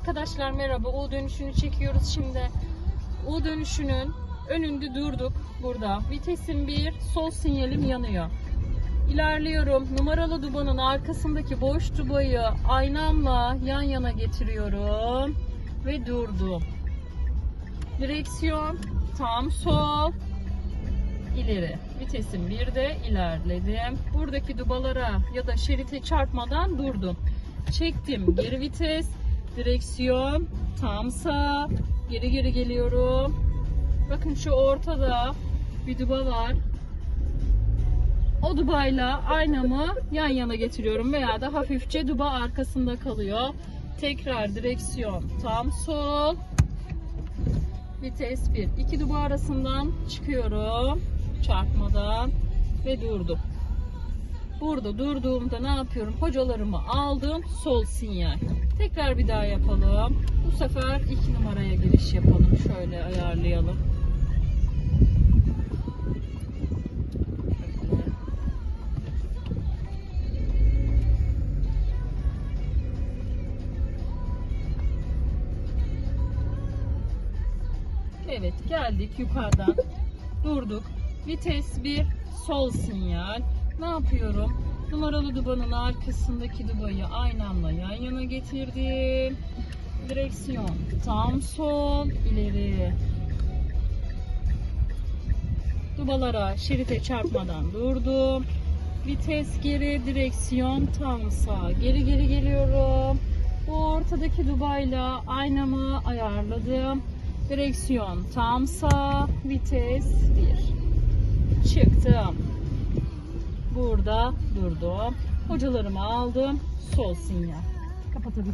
Arkadaşlar merhaba. U dönüşünü çekiyoruz şimdi. U dönüşünün önünde durduk burada. Vitesin bir, sol sinyalim yanıyor. İlerliyorum. Numaralı dubanın arkasındaki boş dubayı aynamla yan yana getiriyorum ve durdum. Direksiyon tam sol ileri. Vitesim bir de ilerledim. Buradaki dubalara ya da şerite çarpmadan durdum. Çektim geri vites. Direksiyon tam sağ. Geri geri geliyorum. Bakın şu ortada bir duba var. O dubayla aynamı yan yana getiriyorum veya da hafifçe duba arkasında kalıyor. Tekrar direksiyon tam sol. Vites 1. İki duba arasından çıkıyorum. Çarpmadan ve durdum. Burada durduğumda ne yapıyorum? Hocalarımı aldım. Sol sinyal. Tekrar bir daha yapalım. Bu sefer iki numaraya giriş yapalım. Şöyle ayarlayalım. Evet geldik yukarıdan durduk. Vites 1 sol sinyal. Ne yapıyorum? Numaralı dubanın arkasındaki dubayı aynamla yan yana getirdim. Direksiyon tam sol ileri. Dubalara şerite çarpmadan durdum. Vites geri, direksiyon tam sağ. Geri geri geliyorum. Bu ortadaki dubayla aynamı ayarladım. Direksiyon tam sağ, vites 1. Çıktım. Burada durdum. Hocalarımı aldım. Sol sinyal. Kapatabilirim.